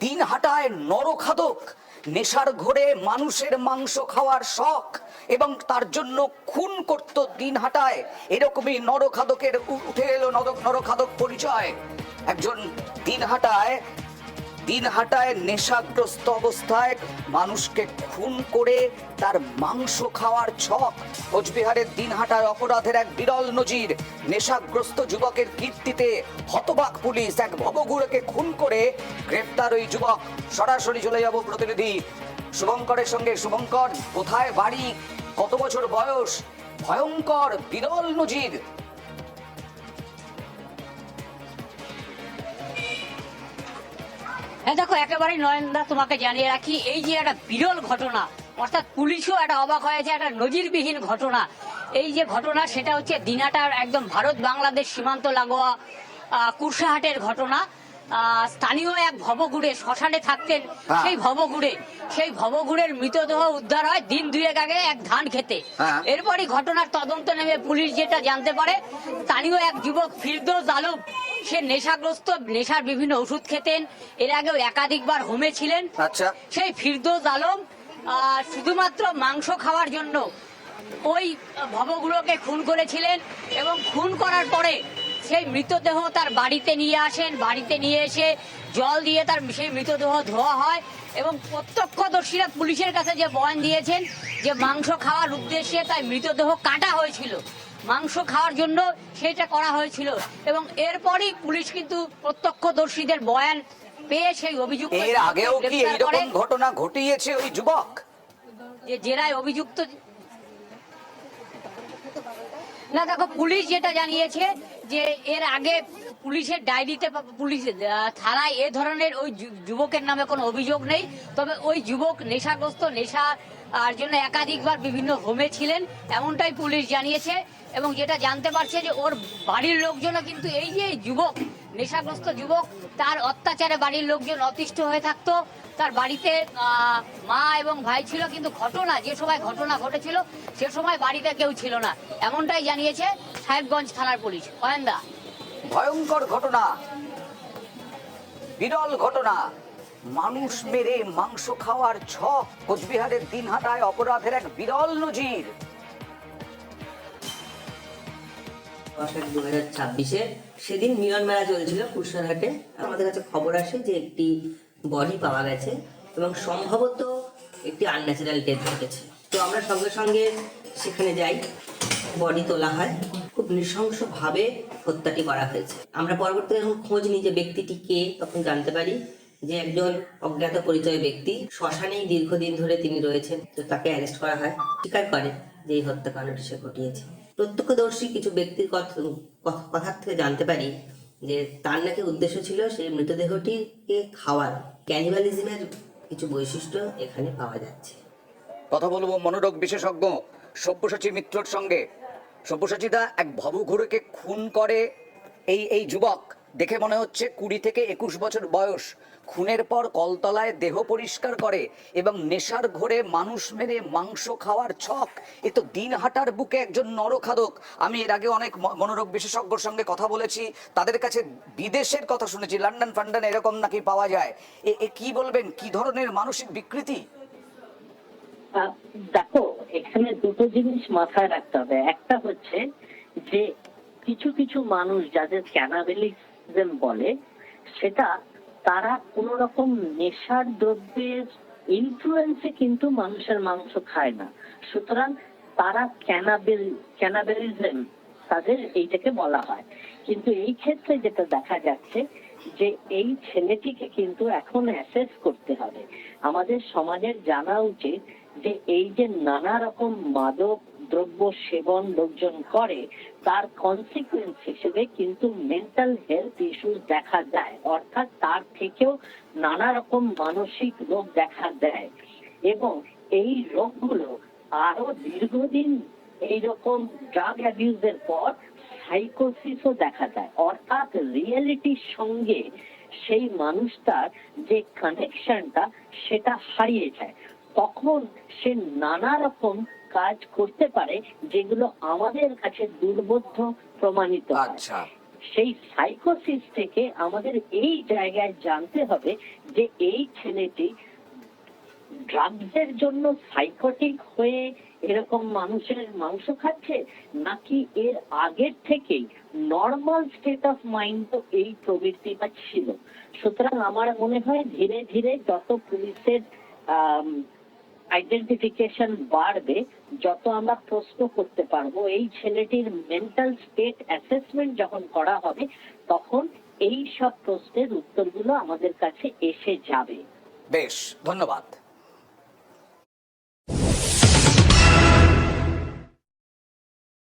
দিন হাটায় নরখাদক। নেশার ঘোরে মানুষের মাংস খাওয়ার শখ, এবং তার জন্য খুন করত দিন হাটায়। এরকমই নরখাদকের উঠে এলো নর- নরখাদক পরিচয়। একজন দিন হাটায় দিন হাটায় নেশাগ্রস্ত অবস্থায় মানুষকে খুন করে তার মাংস খাওয়ার ছক। কোচবিহারের দিন হাটায় অপরাধের এক বিরল নজির। নেশাগ্রস্ত যুবকের কীর্তিতে হতবাক পুলিশ এক ভবগুড়েকে খুন করে। গ্রেপ্তার ওই যুবক। সরাসরি চলে যাব প্রতিনিধি। শুভঙ্করের সঙ্গে। শুভঙ্কর, কোথায় বাড়ি? কত বছর বয়স? ভয়ঙ্কর, বিরল নজির। হ্যাঁ দেখো একেবারে নয়নদা তোমাকে জানিয়ে রাখি, এই যে একটা বিরল ঘটনা, অর্থাৎ পুলিশও একটা অবাক হয়েছে একটা নজিরবিহীন ঘটনা। এই যে ঘটনা, সেটা হচ্ছে দিনাটার একদম ভারত বাংলাদেশ সীমান্ত লাগোয়া কুরসাহাটের ঘটনা। স্থানীয় এক ভবঘুরে শ্মশানে থাকতেন হ্যাঁ। সেই ভবঘুরে সেই ভবঘুরের মৃতদেহ উদ্ধার হয় দিন দুয়েক আগে এক ধান খেতে হ্যাঁ। এরপরই ঘটনার তদন্ত নেমে পুলিশ যেটা জানতে পারে স্থানীয় এক যুবক ফিরদৌস আলম সে নেশাগ্রস্ত নেশার বিভিন্ন ওষুধ খেতেন এর আগেও একাধিকবার হোমে ছিলেন আচ্ছা সেই ফিরদৌস আলম আহ, শুধুমাত্র মাংস খাওয়ার জন্য ওই ভবগুলোকে খুন করেছিলেন এবং খুন করার পরে সেই মৃতদেহ তার বাড়িতে নিয়ে আসেন বাড়িতে নিয়ে এসে জল দিয়ে তার সেই মৃতদেহ ধোয়া হয় এবং প্রত্যক্ষদর্শীরা পুলিশের কাছে যে বয়ান দিয়েছেন যে মাংস খাওয়ার উদ্দেশ্যে তাই মৃতদেহ কাটা হয়েছিল। মাংস খাওয়ার জন্য সেটা করা হয়েছিল এবং এরপরই পুলিশ কিন্তু প্রত্যক্ষদর্শীদের বয়ান পেয়ে সেই অভিযুক্ত এর আগেও কি এইরকম ঘটনা ঘটিয়েছে ওই যুবক? যে জেরায় অভিযুক্ত না, দেখো, পুলিশ যেটা জানিয়েছে যে এর আগে পুলিশের ডায়েরিতে পুলিশ থানায় এ ধরনের ওই যুবকের নামে কোনো অভিযোগ নেই। তবে ওই যুবক নেশাগ্রস্ত, নেশা, আর জন্য একাধিকবার বিভিন্ন হোমে ছিলেন, এমনটাই পুলিশ জানিয়েছে। এবং যেটা জানতে পারছে যে ওর বাড়ির লোকজনও কিন্তু এই যে যুবক নেশাগ্রস্ত যুবক, তার অত্যাচারে বাড়ির লোকজন অতিষ্ঠ হয়ে থাকতো। তার বাড়িতে মা এবং ভাই ছিল, কিন্তু ঘটনা, যে সময় ঘটনা ঘটেছিল, সে সময় বাড়িতে কেউ ছিল না। এমনটাই জানিয়েছে সাহেবগঞ্জ থানার পুলিশ। অয়েন্দা। ভয়ঙ্কর ঘটনা। বিরল ঘটনা। মানুষ মেরে মাংস খাওয়ার ছক কোচবিহারের দিনহাটায় অপরাধের এক বিরল নজির। অর্থাৎ দু হাজার ছাব্বিশে সেদিন মিলন মেলা চলছিল কুরসারহাটে আমাদের কাছে খবর আসে যে একটি বডি পাওয়া গেছে এবং সম্ভবত একটি আনন্যাচারাল ডেথ ঘটেছে। তো আমরা সঙ্গে সঙ্গে সেখানে যাই বডি তোলা হয়। খুব নৃশংসভাবে হত্যাটি করা হয়েছে। আমরা পরবর্তীতে যখন খোঁজ নিই যে ব্যক্তিটি কে, তখন জানতে পারি যে একজন অজ্ঞাত পরিচয় ব্যক্তি। শ্মশানেই দীর্ঘদিন ধরে তিনি রয়েছেন, তো তাকে অ্যারেস্ট করা হয়। স্বীকার করে যে এই হত্যাকাণ্ডটি সে ঘটিয়েছে। প্রত্যক্ষদর্শী কিছু ব্যক্তির কথা, কথা- কথার থেকে জানতে পারি যে তার নাকি উদ্দেশ্য ছিল সেই মৃতদেহটিকে খাওয়ার। ক্যানিবালিজমের কিছু বৈশিষ্ট্য এখানে পাওয়া যাচ্ছে। কথা বলব মনোরোগ বিশেষজ্ঞ সব্যসাচী মিত্রর সঙ্গে। সব্যসাচীদা এক ভবঘুরেকে খুন করে এই এই যুবক। দেখে মনে হচ্ছে কুড়ি থেকে একুশ বছর বয়স। খুনের পর কলতলায় দেহ পরিষ্কার করে এবং নেশার ঘোরে মানুষ মেরে মাংস খাওয়ার ছক। এ তো দিন হাটার বুকে একজন নরখাদক। আমি এর আগে অনেক মনোরোগ বিশেষজ্ঞর সঙ্গে কথা বলেছি। তাদের কাছে বিদেশের কথা শুনেছি। লন্ডন ফান্ডন এরকম নাকি পাওয়া যায়। এ এ কি বলবেন? কি ধরনের মানসিক বিকৃতি? দেখো, এখানে দুটো জিনিস মাথায় রাখতে হবে। একটা হচ্ছে যে কিছু কিছু মানুষ যাদের ক্যানাবেলিজম বলে, সেটা তারা কোন রকম নেশার দ্রব্যের ইনফ্লুয়েন্সে কিন্তু মানুষের মাংস খায় না। সুতরাং তারা ক্যানাবেল ক্যানাবেলিজম তাদের এইটাকে বলা হয়। কিন্তু এই ক্ষেত্রে যেটা দেখা যাচ্ছে যে এই ছেলেটিকে কিন্তু এখন অ্যাসেস করতে হবে। আমাদের সমাজের জানা উচিত যে এই যে নানা রকম মাদক দ্রব্য সেবন লোকজন করে, তার কনসিকুয়েন্স হিসেবে কিন্তু মেন্টাল হেলথ ইস্যু দেখা যায়। অর্থাৎ তার থেকেও নানা রকম মানসিক রোগ দেখা দেয়। এবং এই রোগগুলো আরও দীর্ঘদিন এইরকম ড্রাগ অ্যাবিউজের পর সাইকোসিসও দেখা যায়। অর্থাৎ রিয়েলিটির সঙ্গে সেই মানুষটার যে কানেকশনটা সেটা হারিয়ে যায়। তখন সে নানা রকম কাজ করতে পারে যেগুলো আমাদের কাছে দুর্বোধ্য প্রমাণিত আচ্ছা। সেই সাইকোসিস থেকে আমাদের এই জায়গায় জানতে হবে যে এই ছেলেটি ড্রাগসের জন্য সাইকোটিক হয়ে এরকম মানুষের মাংস খাচ্ছে নাকি এর আগের থেকেই নর্মাল স্টেট অফ মাইন্ড তো এই প্রবৃত্তিটা ছিল? সুতরাং আমার মনে হয় ধীরে ধীরে যত পুলিশের আইডেন্টিফিকেশন বাড়বে, যত আমরা প্রশ্ন করতে পারব, এই ছেলেটির মেন্টাল স্টেট অ্যাসেসমেন্ট যখন করা হবে, তখন এই সব প্রশ্নের উত্তরগুলো আমাদের কাছে এসে যাবে। বেশ, ধন্যবাদ।